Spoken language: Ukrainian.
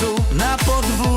podwórzu, na podwórzu